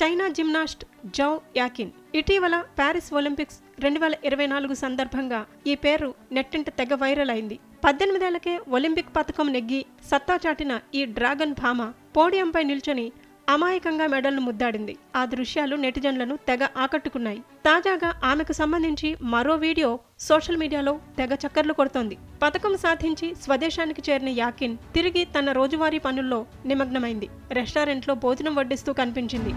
China gymnast Zhou యాకిన్. ఇటీవల Paris Olympics రెండు వేల ఇరవై నాలుగు సందర్భంగా ఈ పేరు నెట్టింట తెగ వైరల్ అయింది. పద్దెనిమిదేళ్ళకే ఒలింపిక్ పథకం నెగ్గి సత్తా చాటిన ఈ డ్రాగన్ భామ పోడియంపై నిల్చొని అమాయకంగా మెడల్ను ముద్దాడింది. ఆ దృశ్యాలు నెటిజన్లను తెగ ఆకట్టుకున్నాయి. తాజాగా ఆమెకు సంబంధించి మరో వీడియో సోషల్ మీడియాలో తెగ చక్కర్లు కొడుతోంది. పథకం సాధించి స్వదేశానికి చేరిన యాకిన్ తిరిగి తన రోజువారీ పనుల్లో నిమగ్నమైంది. రెస్టారెంట్లో భోజనం వడ్డిస్తూ కనిపించింది.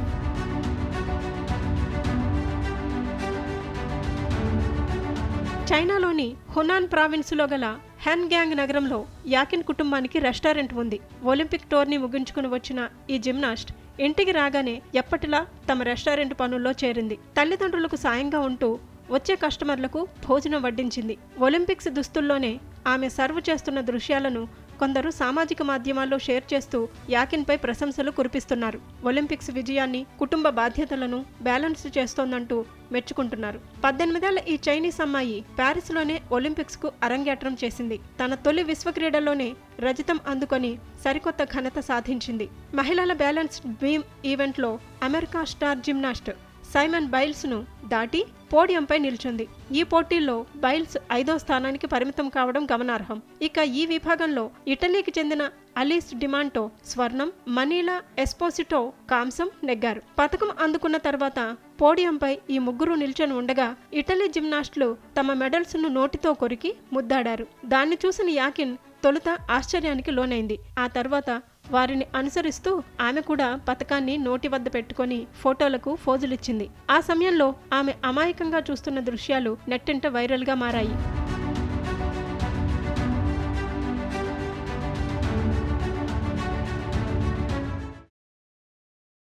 చైనాలోని హునాన్ ప్రావిన్సులో గల హెన్ గ్యాంగ్ నగరంలో యాకిన్ కుటుంబానికి రెస్టారెంట్ ఉంది. ఒలింపిక్ టోర్నీ ముగించుకుని వచ్చిన ఈ జిమ్నాస్ట్ ఇంటికి రాగానే ఎప్పటిలా తమ రెస్టారెంట్ పనుల్లో చేరింది. తల్లిదండ్రులకు సాయంగా ఉంటూ వచ్చే కస్టమర్లకు భోజనం వడ్డించింది. ఒలింపిక్స్ దుస్తుల్లోనే ఆమె సర్వ్ చేస్తున్న దృశ్యాలను కొందరు సామాజిక మాధ్యమాల్లో షేర్ చేస్తూ యాకిన్పై ప్రశంసలు కురిపిస్తున్నారు. ఒలింపిక్స్ విజయాన్ని కుటుంబ బాధ్యతలను బ్యాలెన్స్ చేస్తోందంటూ మెచ్చుకుంటున్నారు. పద్దెనిమిదేళ్ళ ఈ చైనీస్ అమ్మాయి ప్యారిస్లోనే ఒలింపిక్స్కు అరంగేట్రం చేసింది. తన తొలి విశ్వ క్రీడలోనే రజతం అందుకొని సరికొత్త ఘనత సాధించింది. మహిళల బ్యాలెన్స్డ్ బీమ్ ఈవెంట్లో అమెరికా స్టార్ జిమ్నాస్ట్ సైమన్ బైల్స్ను దాటి పోడియంపై నిల్చుంది. ఈ పోటీల్లో బైల్స్ ఐదో స్థానానికి పరిమితం కావడం గమనార్హం. ఇక ఈ విభాగంలో ఇటలీకి చెందిన అలీస్ డిమాంటో స్వర్ణం మనీలా ఎస్పోసిటో కాంసం నెగ్గారు. పథకం అందుకున్న తర్వాత పోడియంపై ఈ ముగ్గురు నిల్చొని ఉండగా ఇటలీ జిమ్నాస్టులు తమ మెడల్స్ను నోటితో కొరికి ముద్దాడారు. దాన్ని చూసిన యాకిన్ తొలుత ఆశ్చర్యానికి లోనైంది. ఆ తర్వాత వారిని అనుసరిస్తూ ఆమె కూడా పథకాన్ని నోటి వద్ద పెట్టుకొని ఫోటోలకు ఫోజులిచ్చింది. ఆ సమయంలో ఆమె అమాయకంగా చూస్తున్న దృశ్యాలు నెట్టింట వైరల్గా మారాయి.